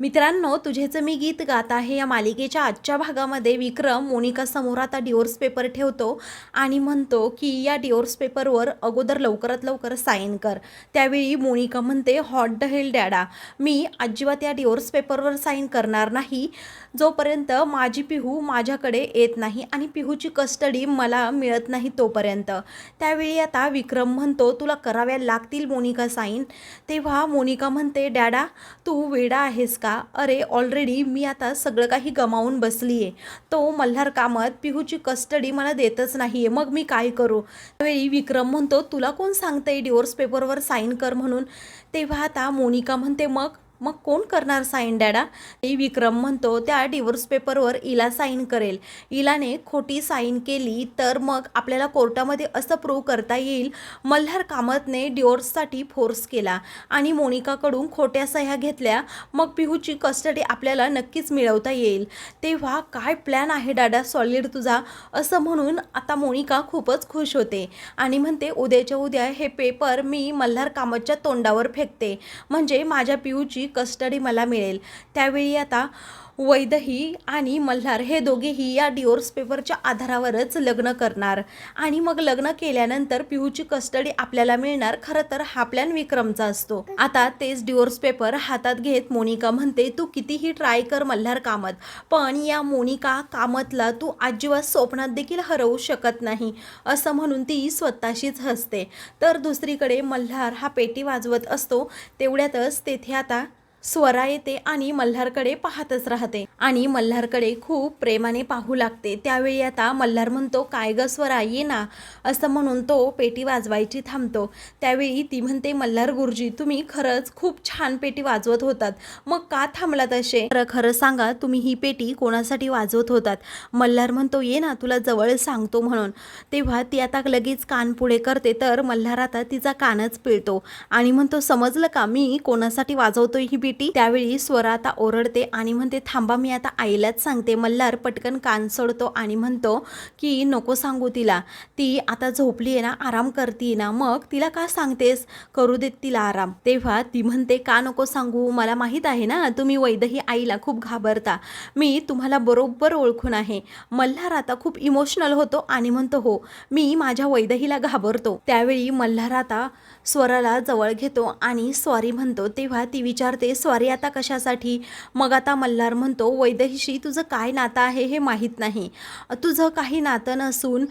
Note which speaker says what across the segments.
Speaker 1: मित्रांनो तुझेचं मी गीत गात आहे या मालिकेच्या आजच्या भागामध्ये विक्रम मोनिका समोर आता डिओर्स पेपर ठेवतो आणि म्हणतो की या डिओर्स पेपरवर अगोदर लवकरात लवकर साईन कर. त्यावेळी मोनिका म्हणते हॉट द हेल डॅडा मी अजिबात या डिओर्स पेपरवर साईन करणार नाही. जोपर्यंत माझी पिहू माझ्याकडे येत नाही आणि पिहूची कस्टडी मला मिळत नाही तोपर्यंत. त्यावेळी आता विक्रम म्हणतो तुला कराव्या लागतील मोनिका साईन तेव्हा मोनिका म्हणते डॅडा तू वेडा आहेस का? अरे ऑलरेडी मी आता सगळं काही गमावून बसली आहे तो मल्हार कामत पिहूची कस्टडी मला देतच नाही आहे मग मी काय करू? त्यावेळी विक्रम म्हणतो तुला कोण सांगतंय डिवोर्स पेपरवर साईन कर म्हणून? तेव्हा आता मोनिका म्हणते मग मग कोण करणार साईन डॅडा विक्रम म्हणतो त्या डिवोर्स पेपरवर इला साईन करेल. इलाने खोटी साईन केली तर मग आपल्याला कोर्टामध्ये असं प्रूव्ह करता येईल मल्हार कामतने डिवोर्ससाठी फोर्स केला. आणि मोनिकाकडून खोट्या सह्या घेतल्या मग पिहूची कस्टडी आपल्याला नक्कीच मिळवता येईल. तेव्हा काय प्लॅन आहे डॅडा सॉलिड तुझा? असं म्हणून आता मोनिका खूपच खुश होते. आणि म्हणते उद्याच्या उद्या हे पेपर मी मल्हार कामतच्या तोंडावर फेकते. म्हणजे माझ्या पिहूची कस्टडी मला मिळेल. त्यावेळी आता वैदही आणि मल्हार हे दोघेही या डिवोर्स पेपरच्या आधारावरच लग्न करणार. आणि मग लग्न केल्यानंतर पिहूची कस्टडी आपल्याला मिळणार. खरं तर हा प्लॅन विक्रमचा असतो. आता तेच डिवोर्स पेपर हातात घेत मोनिका म्हणते तू कितीही ट्राय कर मल्हार कामत पण या मोनिका कामतला तू अजिबात स्वप्नात देखील हरवू शकत नाही. असं म्हणून ती स्वतःशीच हसते. तर दुसरीकडे मल्हार हा पेटी वाजवत असतो. तेवढ्यातच तेथे आता स्वरा येते आणि मल्हारकडे पाहतच राहते. आणि मल्हारकडे खूप प्रेमाने पाहू लागते. त्यावेळी आता मल्हार म्हणतो काय ग स्वरा ये ना. असं म्हणून तो पेटी वाजवायची थांबतो. त्यावेळी ती म्हणते मल्हार गुरुजी तुम्ही खरंच खूप छान पेटी वाजवत होतात. मग का थांबलात असे? खरं खरं सांगा तुम्ही ही पेटी कोणासाठी वाजवत होतात? मल्हार म्हणतो ये ना तुला जवळ सांगतो म्हणून. तेव्हा ती आता लगेच कान पुढे करते तर मल्हार आता तिचा कानच पिळतो. आणि म्हणतो समजलं का मी कोणासाठी वाजवतोय ही पीटी. त्यावेळी स्वरा आता ओरडते आणि म्हणते थांबा मी आता आईलाच सांगते. मल्हार पटकन कान सोडतो आणि म्हणतो की नको सांगू तिला. ती आता झोपली आहे ना आराम करते ना. मग तिला का सांगतेस? करू देत तिला आराम. तेव्हा ती म्हणते का नको सांगू? मला माहीत आहे ना तुम्ही वैदही आईला खूप घाबरता. मी तुम्हाला बरोबर ओळखून आहे. मल्हार आता खूप इमोशनल होतो आणि म्हणतो हो मी माझ्या वैदहीला घाबरतो. त्यावेळी मल्हार आता स्वराला जवळ घेतो आणि सॉरी म्हणतो. तेव्हा ती विचारते सॉरी आता कशासाठी? मग आता मल्हार म्हणतो वैदहीशी तुझं काय नातं आहे हे माहीत नाही. तुझं काही नातं नसून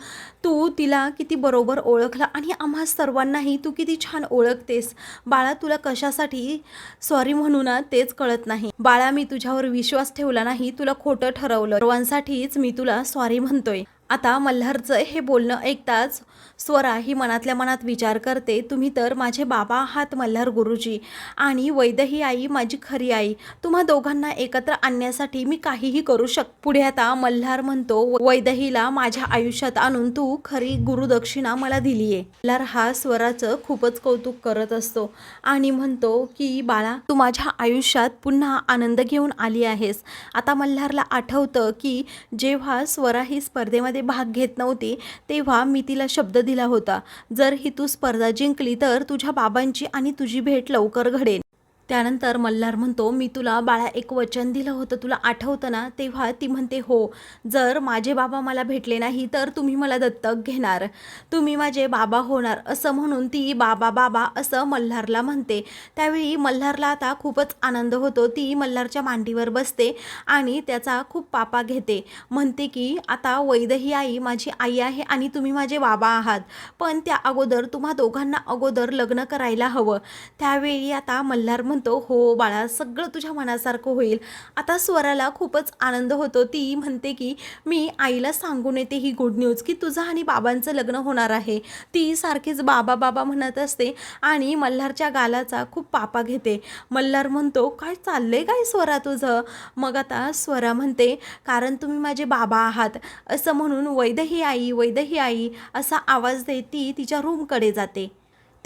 Speaker 1: तू तिला किती बरोबर ओळखलं आणि आम्हा सर्वांनाही तू किती छान ओळखतेस. बाळा तुला कशासाठी सॉरी म्हणू ना तेच कळत नाही. बाळा मी तुझ्यावर विश्वास ठेवला नाही तुला खोटं ठरवलं. सर्वांसाठीच मी तुला सॉरी म्हणतोय. आता मल्हारचं हे बोलणं ऐकताच स्वरा ही मनातल्या मनात विचार करते तुम्ही तर माझे बाबा आहात मल्हार गुरुजी. आणि वैदही आई माझी खरी आई. तुम्हा दोघांना एकत्र आणण्यासाठी मी काहीही करू शक पुढे आता मल्हार म्हणतो वैदहीला माझ्या आयुष्यात आणून तू खरी गुरुदक्षिणा मला दिली आहे मल्हार हा स्वराचं खूपच कौतुक करत असतो आणि म्हणतो की बाळा तू माझ्या आयुष्यात पुन्हा आनंद घेऊन आली आहेस. आता मल्हारला आठवतं की जेव्हा स्वरा ही स्पर्धेमध्ये भाग घेत नव्हती तेव्हा मी तिला शब्द शब्द दिला होता. जर ही तू स्पर्धा जिंकली तर तुझ्या बाबांची आणि तुझी भेट लवकर घडेल. त्यानंतर मल्हार म्हणतो मी तुला बाळा एक वचन दिलं होतं तुला आठवतं ना तेव्हा ती म्हणते हो जर माझे बाबा मला भेटले नाही तर तुम्ही मला दत्तक घेणार. तुम्ही माझे बाबा होणार. असं म्हणून ती बाबा बाबा असं मल्हारला म्हणते. त्यावेळी मल्हारला आता खूपच आनंद होतो. ती मल्हारच्या मांडीवर बसते आणि त्याचा खूप पापा घेते. म्हणते की आता वैदही आई माझी आई आहे आणि तुम्ही माझे बाबा आहात. पण त्या अगोदर तुम्हा दोघांना अगोदर लग्न करायला हवं. त्यावेळी आता मल्हार म्हणतो हो बाळा सगळं तुझ्या मनासारखं होईल. आता स्वराला खूपच आनंद होतो. ती म्हणते की मी आईला सांगून येते ही गुड न्यूज की तुझं आणि बाबांचं लग्न होणार आहे. ती सारखीच बाबा बाबा म्हणत असते आणि मल्हारच्या गालाचा खूप पापा घेते. मल्हार म्हणतो काय चाललंय काय स्वरा तुझं? मग आता स्वरा म्हणते कारण तुम्ही माझे बाबा आहात. असं म्हणून वैदही आई वैदही आई असा आवाज देत ती तिच्या रूमकडे जाते.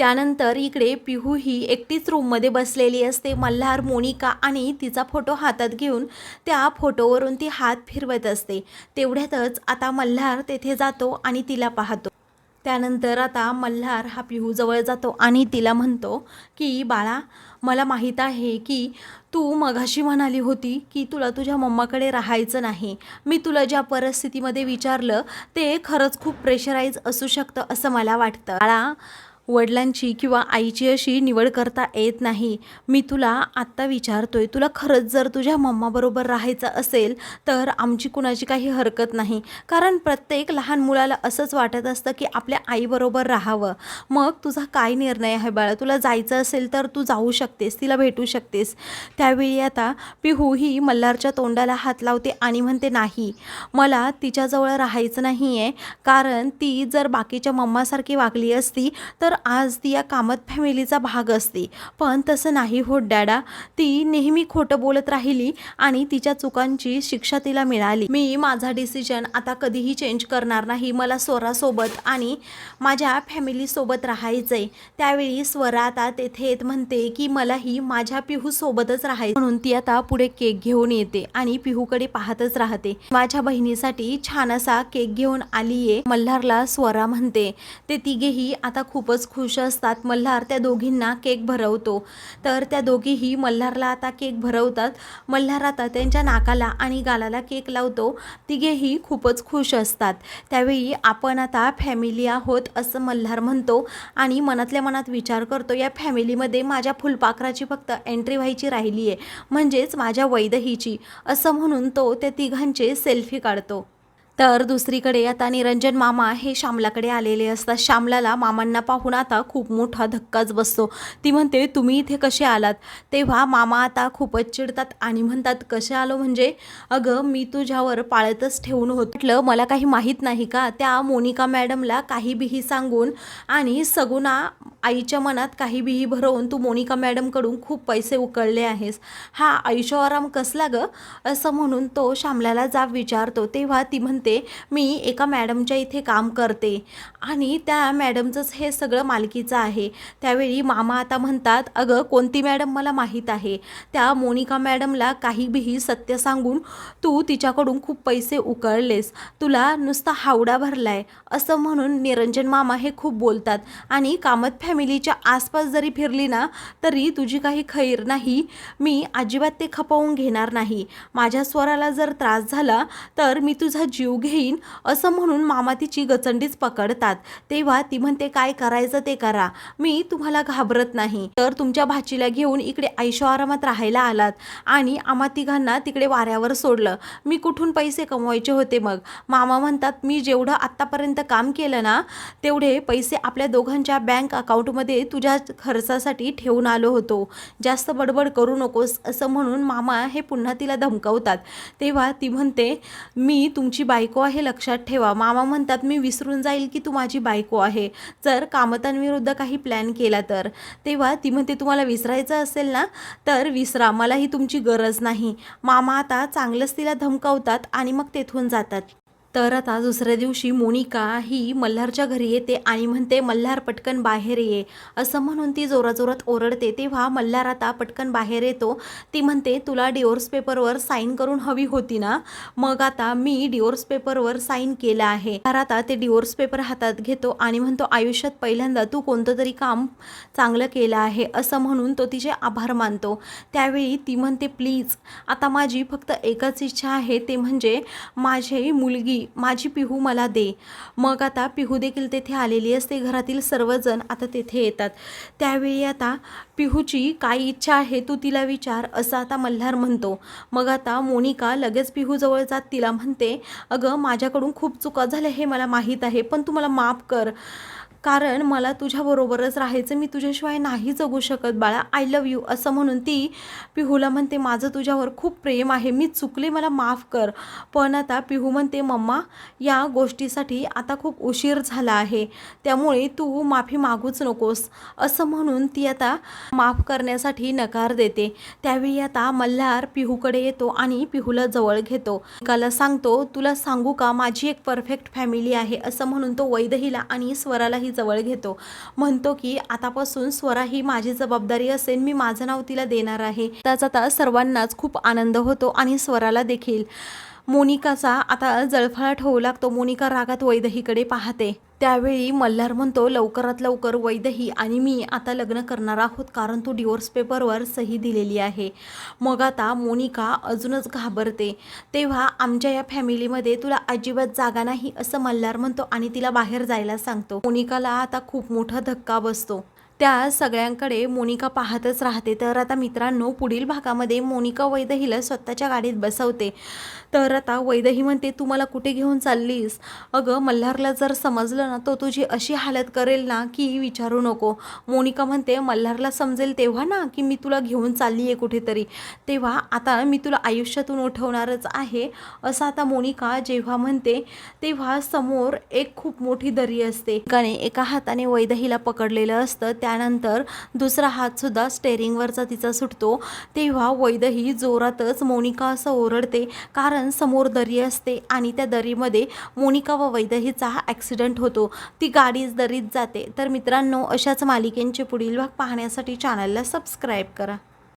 Speaker 1: त्यानंतर इकडे पिहू ही एकटीच रूममध्ये बसलेली असते. मल्हार मोनिका आणि तिचा फोटो हातात घेऊन त्या फोटोवरून ती हात फिरवत असते. तेवढ्यातच आता मल्हार तेथे जातो आणि तिला पाहतो. त्यानंतर आता मल्हार हा पिहूजवळ जातो आणि तिला म्हणतो की बाळा मला माहीत आहे की तू मघाशी म्हणाली होती की तुला तुझ्या मम्माकडे राहायचं नाही. मी तुला ज्या परिस्थितीमध्ये विचारलं ते खरंच खूप प्रेशराईज असू शकतं असं मला वाटतं. बाळा वडिलांची किंवा आईची अशी निवड करता येत नाही. मी तुला आत्ता विचारतोय तुला खरंच जर तुझ्या मम्माबरोबर राहायचं असेल तर आमची कुणाची काही हरकत नाही. कारण प्रत्येक लहान मुलाला असंच वाटत असतं की आपल्या आईबरोबर राहावं. मग तुझा काय निर्णय आहे बाळा? तुला जायचं असेल तर तू जाऊ शकतेस तिला भेटू शकतेस. त्यावेळी आता पिहू ही मल्हारच्या तोंडाला हात लावते आणि म्हणते नाही मला तिच्याजवळ राहायचं नाही आहे कारण ती जर बाकीच्या मम्मासारखी वागली असती तर तर आज ती या कामत फॅमिलीचा भाग असते. पण तसं नाही होत डॅडा. ती नेहमी खोटं बोलत राहिली आणि तिच्या चुकांची शिक्षा तिला मिळाली. मी माझा डिसिजन आता कधीही चेंज करणार नाही. मला स्वरासोबत आणि माझ्या फॅमिलीसोबत राहायचं आहे त्यावेळी स्वरा आता तेथे येत म्हणते की मलाही माझ्या पिहूसोबतच राहायचं. म्हणून ती आता पुढे केक घेऊन येते आणि पिहूकडे पाहतच राहते. माझ्या बहिणीसाठी छान असा केक घेऊन आलीये मल्हारला स्वरा म्हणते. ते तिघेही आता खूपच खुश असतात. मल्हार त्या दोघींना केक भरवतो. तर त्या दोघीही मल्हारला आता केक भरवतात. मल्हार आता त्यांच्या नाकाला आणि गालाला केक लावतो. तिघेही खूपच खुश असतात. त्यावेळी आपण आता फॅमिली आहोत असं मल्हार म्हणतो आणि मनातल्या मनात विचार करतो या फॅमिलीमध्ये माझ्या फुलपाखराची फक्त एंट्री व्हायची राहिली आहे म्हणजेच माझ्या वैदहीची. असं म्हणून तो त्या तिघांचे सेल्फी काढतो. तर दुसरीकडे आता निरंजन मामा हे श्यामलाकडे आलेले असतात. श्यामलाला मामांना पाहून आता खूप मोठा धक्काच बसतो. ती म्हणते तुम्ही इथे कसे आलात? तेव्हा मामा आता खूपच चिडतात आणि म्हणतात कसे आलो म्हणजे? अगं मी तुझ्यावर पाळतच ठेवून होत. म्हटलं मला काही माहीत नाही का? त्या मोनिका मॅडमला काही बिही सांगून आणि सगुणा आईच्या मनात काही बिही भरवून तू मोनिका मॅडमकडून खूप पैसे उकळले आहेस. हा आयुष्यआराम कसला ग? असं म्हणून तो श्यामलाला जाब विचारतो. तेव्हा ती म्हणते मी एका मॅडमच्या इथे काम करते. आणि त्या मॅडमचंच हे सगळं मालकीचं आहे. त्यावेळी मामा आता म्हणतात अगं कोणती मॅडम मला माहीत आहे? त्या मोनिका मॅडमला काही बिही सत्य सांगून तू तिच्याकडून खूप पैसे उकळलेस. तुला नुसता हावडा भरलाय. असं म्हणून निरंजन मामा हे खूप बोलतात आणि कामत फॅमिलीच्या आसपास जरी फिरली ना तरी तुझी काही खैर नाही. मी अजिबात ते खपवून घेणार नाही. माझ्या स्वराला जर त्रास झाला तर मी तुझा जीव घेईन असं म्हणून मामा तिची गचंडीच पकडतात. तेव्हा ती म्हणते काय करायचं ते करा. मी तुम्हाला घाबरत नाही. तर तुमच्या भाचीला घेऊन इकडे ऐशोआरामात राहायला आलात आणि आम्हा तिघांना तिकडे वाऱ्यावर सोडलं. मी कुठून पैसे कमवायचे होते मग? मामा म्हणतात मी जेवढं आत्तापर्यंत काम केलं ना तेवढे पैसे आपल्या दोघांच्या बँक अकाउंट अकाउंटमध्ये तुझ्या खर्चासाठी ठेवून आलो होतो. जास्त बडबड करू नकोस असं म्हणून मामा हे पुन्हा तिला धमकावतात. तेव्हा ती म्हणते मी तुमची बायको आहे लक्षात ठेवा. मामा म्हणतात मी विसरून जाईल की तू माझी बायको आहे. जर कामतांविरुद्ध काही प्लॅन केला तर. तेव्हा ती म्हणते तुम्हाला विसरायचं असेल ना तर विसरा. मलाही तुमची गरज नाही. मामा आता चांगलंच तिला धमकावतात आणि मग तेथून जातात. तर आता दुसऱ्या दिवशी मोनिका ही मल्हारच्या घरी येते आणि म्हणते मल्हार पटकन बाहेर ये. असं म्हणून ती जोराजोरात ओरडते. तेव्हा मल्हार आता पटकन बाहेर येतो. ती म्हणते तुला डिओर्स पेपरवर साईन करून हवी होती ना? मग आता मी डिओर्स पेपरवर साईन केलं आहे. तर आता ते डिओर्स पेपर हातात घेतो आणि म्हणतो आयुष्यात पहिल्यांदा तू कोणतं तरी काम चांगलं केलं आहे. असं म्हणून तो तिचे आभार मानतो. त्यावेळी ती म्हणते प्लीज आता माझी फक्त एकच इच्छा आहे. ते म्हणजे माझी मुलगी माझी पिहू मला दे. मग आता पिहू देखील तेथे आलेली असते. घरातील सर्वजण आता तेथे येतात. त्यावेळी आता पिहूची काय इच्छा आहे तू तिला विचार. असं आता मल्हार म्हणतो. मग आता मोनिका लगेच पिहूजवळ जात तिला म्हणते अगं माझ्याकडून खूप चुका झाल्या हे मला माहीत आहे पण तू मला माफ कर. कारण मला तुझ्याबरोबरच राहायचं मी तुझ्याशिवाय नाही जगू शकत बाळा. आय लव यू असं म्हणून ती पिहूला म्हणते माझं तुझ्यावर खूप प्रेम आहे मी चुकले मला माफ कर. पण आता पिहू म्हणते मम्मा या गोष्टीसाठी आता खूप उशीर झाला आहे त्यामुळे तू माफी मागूच नकोस. असं म्हणून ती आता माफ करण्यासाठी नकार देते. त्यावेळी आता मल्हार पिहूकडे येतो आणि पिहूला जवळ घेतो. एकाला सांगतो तुला सांगू का माझी एक परफेक्ट फॅमिली आहे. असं म्हणून तो वैदहीला आणि स्वरालाही जवळ घेतो. म्हणतो की आतापासून स्वरा ही माझी जबाबदारी असेल मी माझं नाव तिला देणार आहे. त्याचा आता सर्वांनाच खूप आनंद होतो आणि स्वराला देखील. मोनिकाचा आता जळफळाट होऊ लागतो. मोनिका रागात वैदहीकडे पाहते. त्यावेळी मल्हार म्हणतो लवकरात लवकर वैदही आणि मी आता लग्न करणार आहोत कारण तू डिवोर्स पेपरवर सही दिलेली आहे. मग आता मोनिका अजूनच घाबरते. तेव्हा आमच्या या फॅमिलीमध्ये तुला अजिबात जागा नाही असं मल्हार म्हणतो आणि तिला बाहेर जायला सांगतो. मोनिकाला आता खूप मोठा धक्का बसतो. त्या सगळ्यांकडे मोनिका पाहतच राहते. तर आता मित्रांनो पुढील भागामध्ये मोनिका वैदहीला स्वतःच्या गाडीत बसवते. तर आता वैदही म्हणते तू मला कुठे घेऊन चाललीस? अगं मल्हारला जर समजलं ना तो तुझी अशी हालत करेल ना की विचारू नको. मोनिका म्हणते मल्हारला समजेल तेव्हा ना की मी तुला घेऊन चालली आहे कुठेतरी. तेव्हा आता मी तुला आयुष्यातून उठवणारच आहे. असं आता मोनिका जेव्हा म्हणते तेव्हा समोर एक खूप मोठी दरी असते. एकाने एका हाताने वैदहीला पकडलेलं असतं. त्या त्यानंतर दुसरा हातसुद्धा स्टेअरिंगवरचा तिचा सुटतो. तेव्हा वैदही जोरातच मोनिका असं ओरडते कारण समोर दरी असते आणि त्या दरीमध्ये मोनिका व वैदहीचा ॲक्सिडेंट होतो. ती गाडीच दरीत जाते. तर मित्रांनो अशाच मालिकेंचे पुढील भाग पाहण्यासाठी चॅनलला सबस्क्राईब करा.